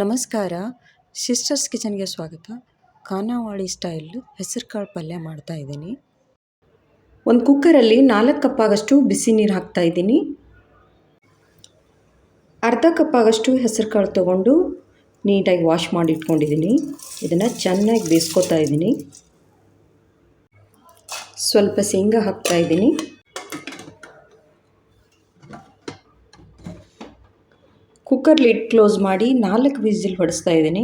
ನಮಸ್ಕಾರ. ಸಿಸ್ಟರ್ಸ್ ಕಿಚನ್ಗೆ ಸ್ವಾಗತ. ಖಾನಾವಾಳಿ ಸ್ಟೈಲ್ ಹೆಸರು ಕಾಳು ಪಲ್ಯ ಮಾಡ್ತಾ ಇದ್ದೀನಿ. ಒಂದು ಕುಕ್ಕರಲ್ಲಿ ನಾಲ್ಕು ಕಪ್ಪಾಗಷ್ಟು ಬಿಸಿ ನೀರು ಹಾಕ್ತಾ ಇದ್ದೀನಿ. ಅರ್ಧ ಕಪ್ಪಾಗಷ್ಟು ಹೆಸರು ಕಾಳು ತೊಗೊಂಡು ನೀಟಾಗಿ ವಾಶ್ ಮಾಡಿ ಇಟ್ಕೊಂಡಿದ್ದೀನಿ. ಇದನ್ನು ಚೆನ್ನಾಗಿ ಬೇಯಿಸ್ಕೊತಾ ಇದ್ದೀನಿ. ಸ್ವಲ್ಪ ಶೇಂಗಾ ಹಾಕ್ತಾ ಇದ್ದೀನಿ. ಕುಕ್ಕರ್ ಲಿಡ್ ಕ್ಲೋಸ್ ಮಾಡಿ ನಾಲ್ಕು ವಿಸಿಲ್ ಹೊಡಿಸ್ತಾ ಇದ್ದೀನಿ.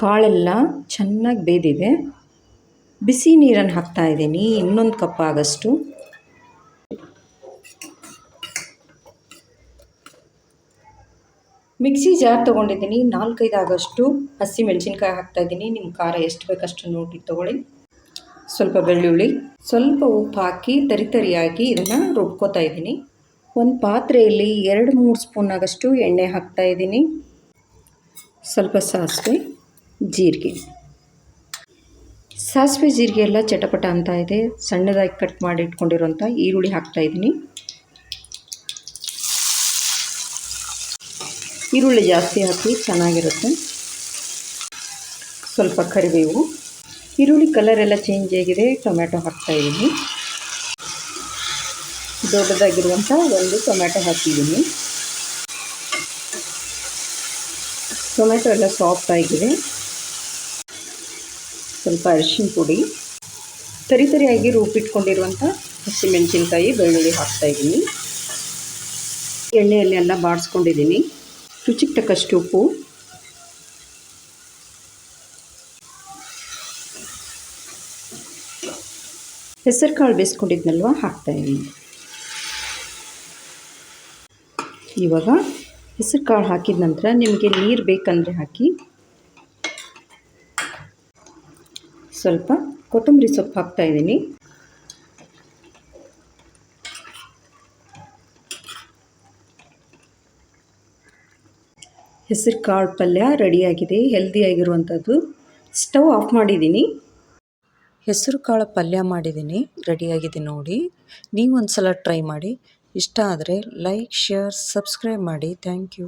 ಕಾಳೆಲ್ಲ ಚೆನ್ನಾಗಿ ಬೇದಿದೆ. ಬಿಸಿ ನೀರನ್ನು ಹಾಕ್ತಾ ಇದ್ದೀನಿ, ಇನ್ನೊಂದು ಕಪ್ ಆಗಷ್ಟು. ಮಿಕ್ಸಿ ಜಾರ್ ತೊಗೊಂಡಿದ್ದೀನಿ. ನಾಲ್ಕೈದು ಆಗಷ್ಟು ಹಸಿ ಮೆಣಸಿನ್ಕಾಯಿ ಹಾಕ್ತಾಯಿದ್ದೀನಿ. ನಿಮ್ಮ ಖಾರ ಎಷ್ಟು ಬೇಕಷ್ಟು ನೋಡಿ ತೊಗೊಳ್ಳಿ. ಸ್ವಲ್ಪ ಬೆಳ್ಳುಳ್ಳಿ, ಸ್ವಲ್ಪ ಉಪ್ಪು ಹಾಕಿ ತರಿ ತರಿಯಾಗಿ ಇದನ್ನು ರುಬ್ಕೋತಾ ಇದ್ದೀನಿ. ಒಂದು ಪಾತ್ರೆಯಲ್ಲಿ ಎರಡು ಮೂರು ಸ್ಪೂನ್ ಆಗಷ್ಟು ಎಣ್ಣೆ ಹಾಕ್ತಾ ಇದ್ದೀನಿ ಸ್ವಲ್ಪ ಸಾಸಿವೆ, ಜೀರಿಗೆ. ಸಾಸಿವೆ, ಜೀರಿಗೆ ಎಲ್ಲ ಚಟಪಟ ಅಂತ ಇದೆ. ಸಣ್ಣದಾಗಿ ಕಟ್ ಮಾಡಿ ಇಟ್ಕೊಂಡಿರೋಂಥ ಈರುಳ್ಳಿ ಹಾಕ್ತಾ ಈರುಳ್ಳಿ ಜಾಸ್ತಿ ಹಾಕಿ ಚೆನ್ನಾಗಿರುತ್ತೆ. ಸ್ವಲ್ಪ ಕರಿಬೇವು. ಈರುಳ್ಳಿ ಕಲರ್ ಎಲ್ಲ ಚೇಂಜ್ ಆಗಿದೆ. ಟೊಮ್ಯಾಟೊ ಹಾಕ್ತಾಯಿದ್ದೀನಿ ದೊಡ್ಡದಾಗಿರುವಂಥ ಒಂದು ಟೊಮ್ಯಾಟೊ ಹಾಕಿದ್ದೀನಿ. ಟೊಮೆಟೊ ಎಲ್ಲ ಸಾಫ್ಟ್ ಆಗಿದೆ. ಸ್ವಲ್ಪ ಅರಿಶಿನ ಪುಡಿ. ತರಿ ತರಿಯಾಗಿ ರೂಪಿಟ್ಕೊಂಡಿರುವಂಥ ಹಸಿಮೆಣಸಿನ್ಕಾಯಿ, ಬೆಳ್ಳುಳ್ಳಿ ಹಾಕ್ತಾಯಿದ್ದೀನಿ ಎಣ್ಣೆಯಲ್ಲಿ ಎಲ್ಲ ಬಾಡಿಸ್ಕೊಂಡಿದ್ದೀನಿ. ರುಚಿಗೆ ತಕ್ಕಷ್ಟು ಉಪ್ಪು. ಹೆಸರು ಕಾಳು ಬೇಯಿಸ್ಕೊಂಡಿದ್ನಲ್ವ? ಹಾಕ್ತಾಯಿದ್ದೀನಿ ಇವಾಗ ಹೆಸರು ಕಾಳು ಹಾಕಿದ ನಂತರ ನಿಮಗೆ ನೀರು ಬೇಕಂದರೆ ಹಾಕಿ. ಸ್ವಲ್ಪ ಕೊತ್ತಂಬರಿ ಸೊಪ್ಪು ಹಾಕ್ತಾಯಿದ್ದೀನಿ ಹೆಸರು ಕಾಳು ಪಲ್ಯ ರೆಡಿಯಾಗಿದೆ ಹೆಲ್ದಿಯಾಗಿರುವಂಥದ್ದು ಸ್ಟವ್ ಆಫ್ ಮಾಡಿದ್ದೀನಿ. ಹೆಸರು ಕಾಳು ಪಲ್ಯ ಮಾಡಿದ್ದೀನಿ, ರೆಡಿಯಾಗಿದೆ ನೋಡಿ. ನೀವು ಒಂದು ಸಲ ಟ್ರೈ ಮಾಡಿ. ಇಷ್ಟ ಆದರೆ ಲೈಕ್ ಶೇರ್ ಸಬ್ಸ್ಕ್ರೈಬ್ ಮಾಡಿ. Thank you